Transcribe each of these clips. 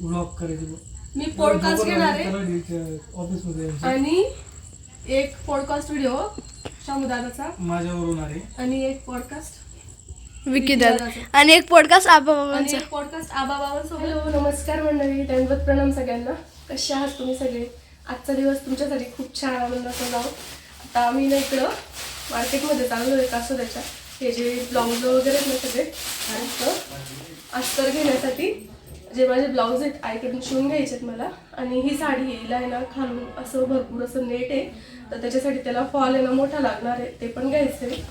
Vlog करायचे मी podcast घेणार आहे। ऑफिसमध्ये. आणि एक पॉडकास्ट व्हिडिओ शामुदादाचा माझ्यावरून आहे। आणि एक पॉडकास्ट विकी दादा आणि एक पॉडकास्ट आबा आणि बाबांचा एक पॉडकास्ट आबा बाबांसोबत हॅलो नमस्कार मंडळी दंडवत प्रणाम सगळ्यांना. कसे आहात तुम्ही सगळे? आजचा दिवस तुमच्यासाठी खूप छान आनंदाचा जाऊ आता आम्ही ना इकडं मार्केटमध्ये चाललो आहे कासोद्याच्या. हे जे ब्लाऊज वगैरे आहेत ना सगळे आणि इथं अस्तर घेण्यासाठी जे माझे ब्लाऊज आहेत आईकडून शिवून घ्यायचे आहेत मला. आणि ही साडी येईल आहे ना खालून असं भरपूर असं नेट आहे. तर त्याच्यासाठी त्याला फॉल आहे ना मोठा लागणार आहे ते पण घ्यायचं आहे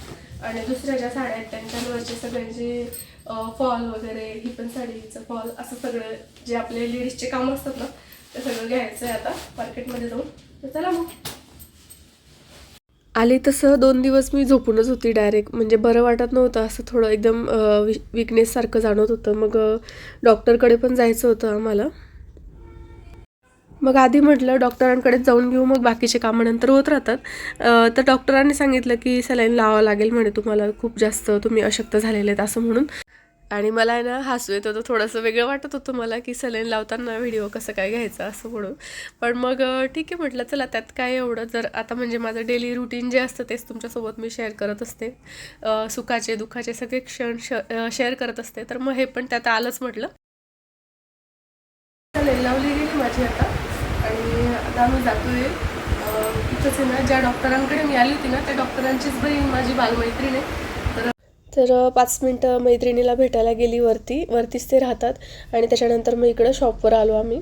आणि दुसऱ्या ज्या साड्या आहेत त्यांच्यावरचे सगळ्यांचे फॉल वगैरे ही पण साडीचं फॉल असं सगळं जे आपले लेडीजचे काम असतात ना ते सगळं घ्यायचं आहे आता मार्केटमध्ये जाऊन. तर चला मग. आले तसं दोन दिवस मी झोपूनच होती डायरेक्ट म्हणजे बरं वाटत नव्हतं असं थोडं एकदम विकनेससारखं जाणवत होतं. मग डॉक्टरकडे पण जायचं होतं आम्हाला. मग आधी म्हटलं डॉक्टरांकडे जाऊन घेऊ मग बाकीचे कामं नंतर होत राहतात. तर डॉक्टरांनी सांगितलं की सलाईन लावावं लागेल म्हणे तुम्हाला खूप जास्त तुम्ही अशक्त झालेले आहेत असं म्हणून. आणि मला आहे ना हसू येत होतं थोडंसं वेगळं वाटत होतं मला की सलेन लावताना व्हिडिओ कसं काय घ्यायचा असं म्हणून. पण मग ठीक आहे म्हटलं चला त्यात काय एवढं जर आता म्हणजे माझं डेली रुटीन जे असतं तेच तुमच्यासोबत मी शेअर करत असते. सुखाचे दुःखाचे सगळे क्षण शेअर करत असते. तर मग हे पण त्यात आलंच म्हटलं. सलेन लावली गेली माझी आता. आणि आता आम्ही जातोय अं, इथंच आहे ना ज्या डॉक्टरांकडे मी आली होती ना त्या डॉक्टरांचीच बहीण माझी बालमैत्रीण आहे. तर पाच मिनटं मैत्रिणीला भेटायला गेली वरती. वरतीच ते राहतात आणि त्याच्यानंतर मग इकडं शॉपवर आलो आम्ही.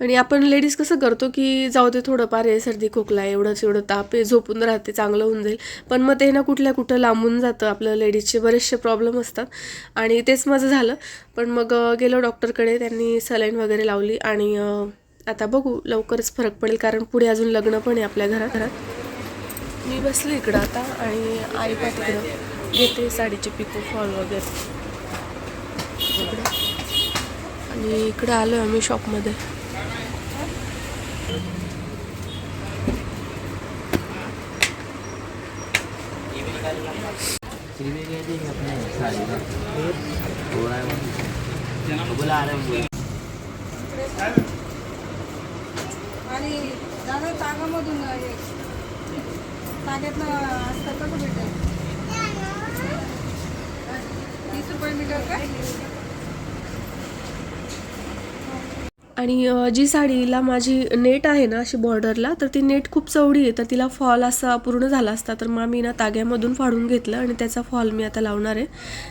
आणि आपण लेडीज कसं करतो की जाऊ दे थोडंफार आहे सर्दी खोकला आहे, एवढंच एवढं ताप आहे झोपून राहते चांगलं होऊन जाईल. पण मग ते ना कुठल्या कुठं लांबून जातं आपलं लेडीजचे बरेचसे प्रॉब्लेम असतात. आणि तेच माझं झालं. पण मग गेलो डॉक्टरकडे त्यांनी सलाईन वगैरे लावली आणि आता बघू लवकरच फरक पडेल कारण पुढे अजून लग्न पण आहे आपल्या घरात. घरात मी बसले इकडं आता आणि आई पण तिकडं घेते साडीचे पिको फॉल वगैरे. आणि इकडं आलो आम्ही शॉपमध्ये. आणि दादा तागामधून हे ताग्यातनं असतं कसं भेटेल तीस रुपये मीटर का आणि जी साडीला माझी नेट आहे ना अशी बॉर्डरला तर ती नेट खूप चवडी आहे तर तिला फॉल असा पूर्ण झाला असता तर मग मी ना ताग्यामधून फाडून घेतलं आणि त्याचा फॉल मी आता लावणार आहे.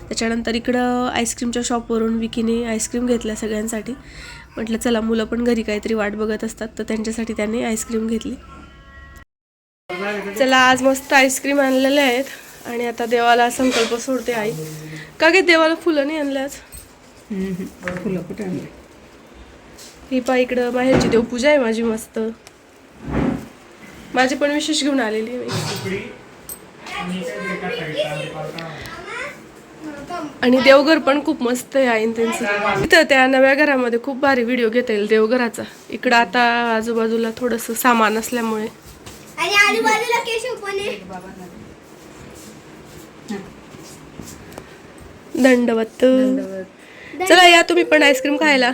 त्याच्यानंतर इकडं आईस्क्रीमच्या शॉपवरून विकीने आईस्क्रीम घेतल्या सगळ्यांसाठी. म्हटलं चला मुलं पण घरी काहीतरी वाट बघत असतात तर त्यांच्यासाठी त्याने आईस्क्रीम घेतली. चला आज मस्त आईस्क्रीम आणलेले आहेत. आणि आता देवाला संकल्प सोडते आई. का गे देवाला फुलं नाही आणले आज फुलं कुठे आणले? ही पा इकडं माहेरची देवपूजा आहे माझी मस्त. माझी पण विशेष घेऊन आलेली आहे मी आणि देवघर पण खूप मस्त आहे आईन त्यांचं. तिथं त्या नव्या घरामध्ये खूप भारी व्हिडिओ घेता येईल देवघराचा. इकडं आता आजूबाजूला थोडंसं सामान असल्यामुळे आणि आजूबाजूला केशव पण आहे दंडवत. चला या तुम्ही पण आईस्क्रीम खायला.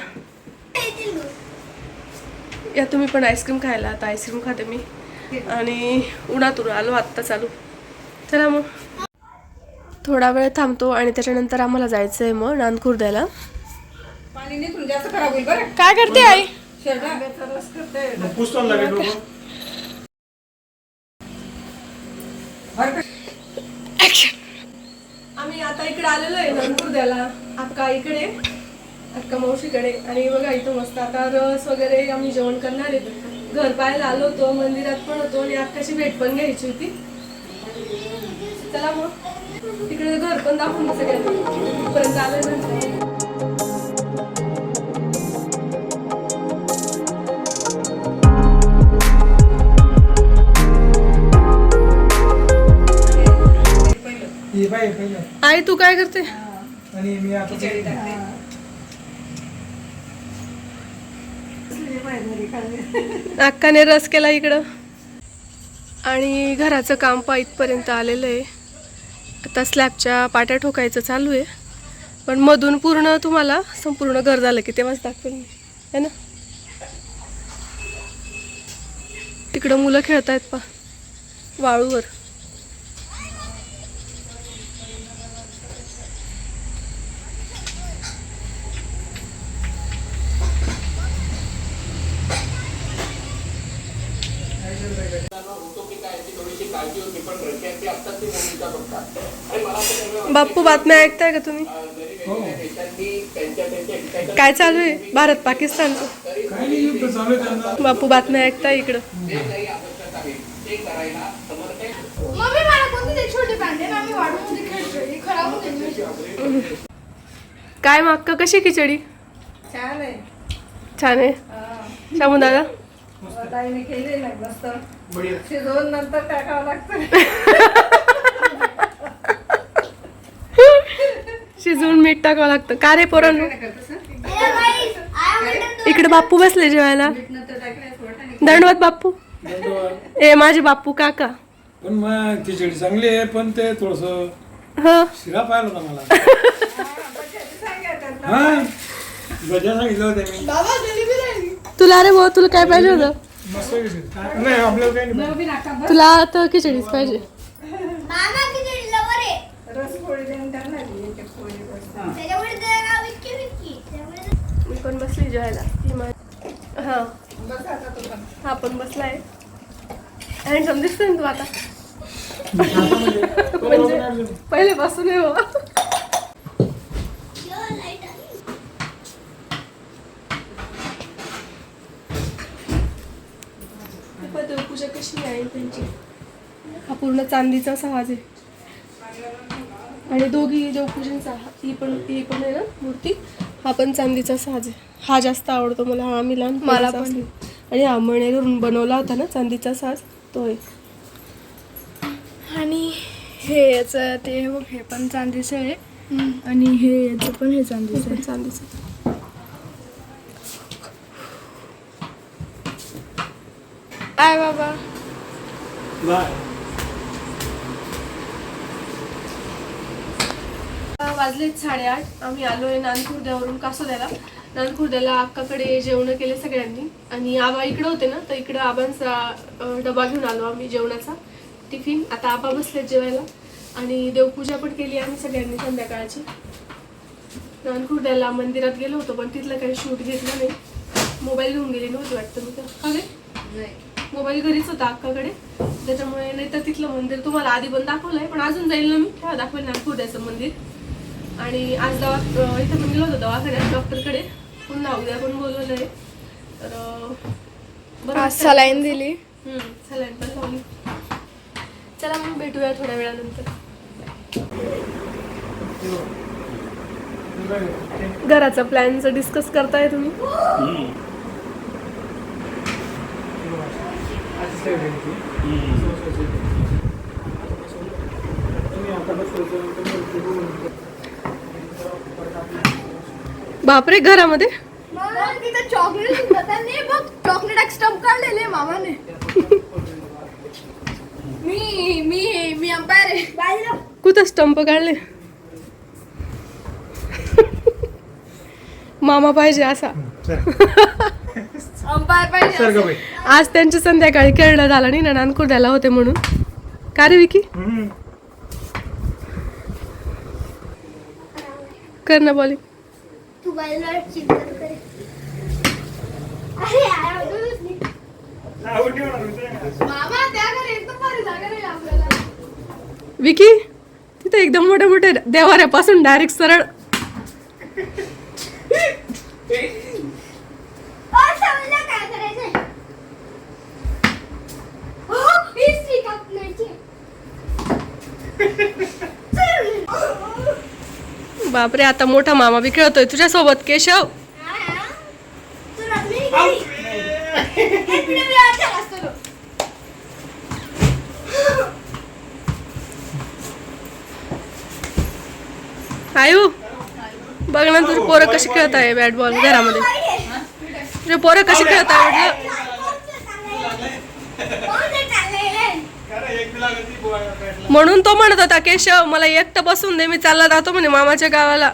या तुम्ही पण आईस्क्रीम खायला. आता आईस्क्रीम खाते मी. आणि उन्हातून आलो आत्ता चालू. चला मग. थोडा वेळ थांबतो आणि त्याच्यानंतर आम्हाला जायचं आहे मग नांदखुर्द्याला पाणी निघून जास्त खराब होईल बरं. काय करते आई? करते मग पुस्तक लागेल डोकं बरं का? आम्ही आता इकडे आलेलो आहे नांदखुर्द्याला अक्का इकडे अक्का मावशीकडे. आणि बघा इथं मस्त. आता रस वगैरे आम्ही जेवण करणार आहेत घर पाहायला आलो होतो मंदिरात पण होतो आणि अक्काची भेट पण घ्यायची होती. चला मग. तिकडे घर पण दाखवून दे सगळ्यांना. इथपर्यंत आलं नंतर हे पहिलं आई तू काय करते? आणि मी आता ते- अक्काने रस केला इकडं. आणि घराचं काम पा इथपर्यंत आलेलं आहे. आता स्लॅबच्या पाट्या ठोकायचं चालू आहे. पण मधून पूर्ण तुम्हाला संपूर्ण घर झालं की तेव्हाच दाखवेल मी. है ना? तिकडं मुलं खेळतायत पा. वाळूवर बाप्पू बातम्या ऐकताय का तुम्ही? काय चालू आहे? भारत पाकिस्तानचं. त्यांना. बापू बातम्या ऐकताय इकडं. हे खराब होते काय मागका कशी खिचडी? छान आहे. छान आहे. शामू दादा बढिया. शिजवून नंतर टाकावं लागतं? शिजवून मीठ टाकावं लागतं. का रे पोरांनो इकडे बाप्पू बसले जेवायला. दंडवत बाप्पू. धन्यवाद. ए माझे बाप्पू काका. पण मग खिचडी चांगली आहे पण ते थोडस ह. शिरा पाहिलं होता मला. हा? भज्या सांगितलं होते मी. तुला अरे भाऊ तुला काय पाहिजे होतं. नाही आपल्याला काही नाही तुला तर खिचडीच पाहिजे मामा किती लवर आहे रस पोळी देऊन त्यांना दिली ते पोळी बस. त्याच्यामुळे त्याला नाव विक्की विक्की त्यामुळे मी पण बसली जेवायला. ही हा. बस आता तू पण. हा बसलाय. हँडसम दिसतोय ना तू आता? म्हणजे पहिले बसून ये हो. लाइट आली. पण देवपूजा कशी आहे त्यांची? हा पूर्ण चांदीचा साज आहे. आणि दोघी देवपूजनचा हा- ही पण ही पण आहे ना मूर्ती हा पण चांदीचा साज आहे. हा जास्त आवडतो मला हा आम्ही लहान मला पण. आणि हा बनवला होता ना चांदीचा साज तो आहे आणि हे याचं ते बघ हे पण चांदीचं आहे. आणि हे याचं पण हे चांदीचं आहे. चांदीचं. काय बाबा. बाय. वाजलेत साडेआठ. आम्ही आलोय नानखुर्द्यावरून कासोद्याला. नानखुर्द्याला अक्काकडे जेवण केले सगळ्यांनी. आणि आबा इकडे होते ना तर इकडं आबांचा डबा घेऊन आलो आम्ही जेवणाचा. टिफिन आता आबा बसलेत जेवायला. आणि देवपूजा पण केली आम्ही सगळ्यांनी संध्याकाळची. नानखुर्द्याला मंदिरात गेलो होतो पण तिथलं काही शूट घेतलं नाही. मोबाईल घेऊन गेली नव्हती वाटतं मी तर. अरे मोबाईल घरीच होता अक्काकडे. त्याच्यामुळे नाही तर तिथलं मंदिर तुम्हाला आधी पण दाखवलंय पण अजून जाईल ना मी? दाखवेल नागपूरचं मंदिर. आणि आज दवा इथं पण गेलो होतो दवाखान्यात डॉक्टरकडे. पुन्हा उद्या पण बोलवलं आहे तर बरं. सलाईन दिली. सलाईन पण लावली. चला मग भेटूया थोड्या वेळानंतर. घराचा प्लॅनचं डिस्कस करताय तुम्ही. बापरे घरामध्ये? मग तिथं चॉकलेट काढलेले मामाने. मी मी मी अंपायर आहे. बाजूला कुठं स्टंप काढले? मामा पाहिजे असा. अंपायर पाहिजे सर का बाई आज त्यांची संध्याकाळी खेळणं झालं नाही ना नानकुर्द्याला होते म्हणून. का रे विकी. कर ना बॉलिंग तू बाजूला चिंता करे अरे यार, अजूनच नाही. मामा त्या घरी एकदम भारी जागा नाही आपल्याला विकी तिथे एकदम मोठ्या मोठ्या देवाऱ्यापासून डायरेक्ट सरळ ओ, समजलं काय करायचंय हो, ही स्त्री कापण्याची. बापरे आता मोठा मामा बी खेळतोय तुझ्या सोबत केशव. आयू बघ ना तुझी पोरं कशी खेळत आहे बॅट बॉल घरामध्ये. तुझे पोरं कशी खेळत आहे म्हटलं? म्हणून तो म्हणत होता केशव मला एकटं बसून दे मी चालला जातो म्हणे मामाच्या गावाला.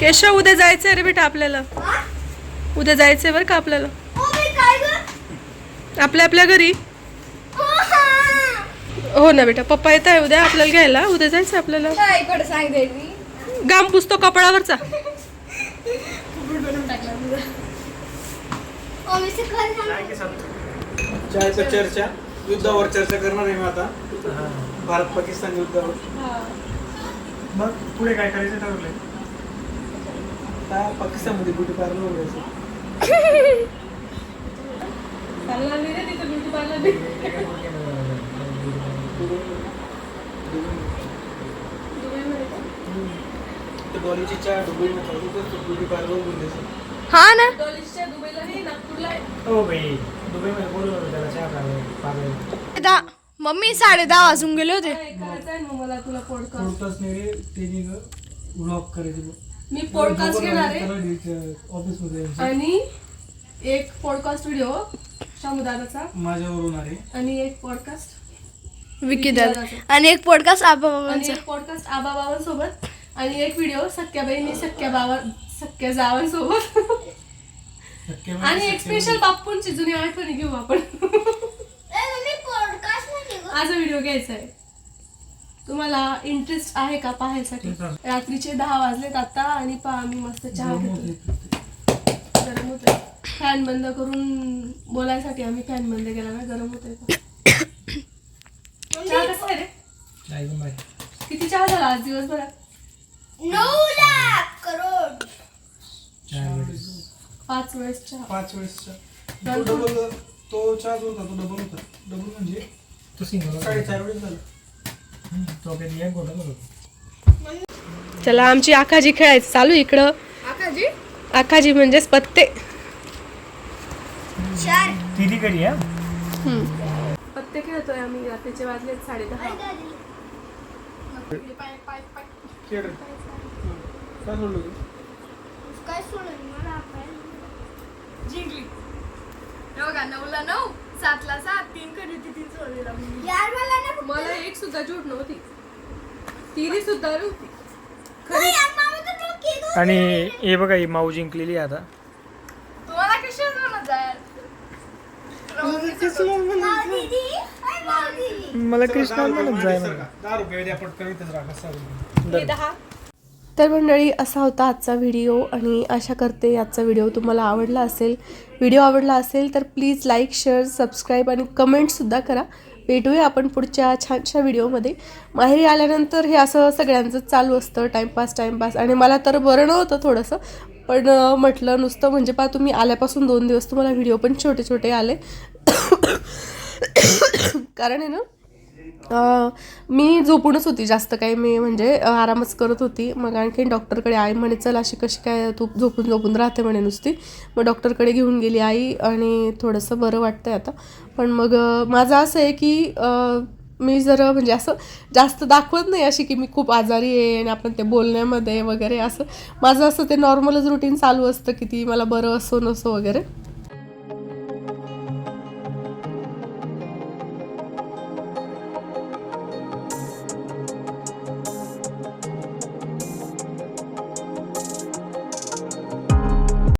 केशव उद्या जायचंय रे बेटा आपल्याला. उद्या जायचंय बरं का आपल्याला. काय ग? आपल्या आपल्या घरी. हो ना बेटा पप्पा येत आहे उद्या आपल्याला घ्यायला उद्या जायचं आपल्याला. गाम पुसतो सांग चायचं चर्चा युद्धावर चर्चा करणार आहे मी आता. भारत पाकिस्तान युद्धावर. मग पुढे काय करायचं ठरवलंय? काय पाकिस्तानमध्ये ब्युटी पार्लर वगैरे डॉलीची चहा दुबईमध्ये ब्युटी पार्लर बोलायचं हा ना. हो मम्मी साडे दहा वाजून गेले होते. मला तुला पॉडकास्ट मी पॉडकास्ट घेणार आहे. ऑफिसमध्ये आणि एक पॉडकास्ट व्हिडिओ शामुदादाचा माझ्यावरून आहे. आणि एक पॉडकास्ट विकी दादा. आणि एक पॉडकास्ट आबा आणि बाबांचा. एक पॉडकास्ट आबा बाबांसोबत. आणि एक व्हिडिओ सख्या बहिणी सख्या बाबा सख्या जावांसोबत. आणि एक स्पेशल बाप्पूंची जुनी आठवणी घेऊ आपण. मम्मी पॉडकास्ट ग आज व्हिडिओ घ्यायचा आहे. तुम्हाला इंटरेस्ट आहे का पाहायसाठी? रात्रीचे दहा वाजलेत आता आणि पहा मी मस्त चहा घेतो गरम होतोय. फॅन बंद करून बोलायसाठी आम्ही फॅन बंद केला ना गरम होतोय. चहा कसा आहे रे? किती चहा झाला आज दिवसभरात? नऊ लाख करोड. पाच वेळेस चहा. पाच वेळेस. तो डबल तो चहा जो होता तो डबल होता. डबल म्हणजे तो सिंगल साडेचार वेळेस झाला. तो कधी एक गोटा होता. चला आमची आखाजी खेळायचं चालू इकडं. आकाजी आखाजी म्हणजेच पत्ते. चार. किती करी हा? पत्ते खेळतोय आम्ही रात्रीचे वाजलेत साडे दहा. खेळ. रे. काय सोडलं तू? काय सोडलं मला आपण. जिंकली. हे बघा नऊला नऊ सातला सात तीन कधी होती तीन सोडलेला मी. यार मला ना फक्त- मला एक सुद्धा जोड नव्हती. तिरी सुद्धा नव्हती गं. आणि हे बघा ही माऊ जिंकलेली आता तुम्हाला कशी म्हणत जाय माऊ दीदी ओय, माऊ दीदी मला कृष्णा म्हणत जाय तर मंडळी असा होता आजचा व्हिडिओ आणि आशा करते आजचा व्हिडिओ तुम्हाला आवडला असेल. व्हिडिओ आवडला असेल तर प्लीज लाईक शेअर सबस्क्राईब आणि कमेंटसुद्धा करा. भेटूया आपण पुढच्या छानशा व्हिडिओमध्ये. माहेरी आल्यानंतर हे असं सगळ्यांचं चालू असतं टाईमपास टाईमपास आणि मला तर बरं नव्हतं थोडंसं पण म्हटलं नुसतं म्हणजे पा तुम्ही आल्यापासून दोन दिवस तुम्हाला व्हिडिओ पण छोटे छोटे आले. कारण आहे ना मी झोपूनच होती जास्त काही. मी म्हणजे आरामच करत होती. मग आणखीन डॉक्टरकडे आई म्हणे चल अशी कशी काय तू झोपून झोपून राहते म्हणे नुसती. मग डॉक्टरकडे घेऊन गेली आई आणि थोडंसं बरं वाटतंय आता. पण मग माझं असं आहे की मी जर म्हणजे असं जास्त दाखवत नाही अशी की मी खूप आजारी आहे आणि आपण ते बोलण्यामध्ये वगैरे असं. माझं असं ते नॉर्मलच रुटीन चालू असतं की ती मला बरं असो नसो वगैरे.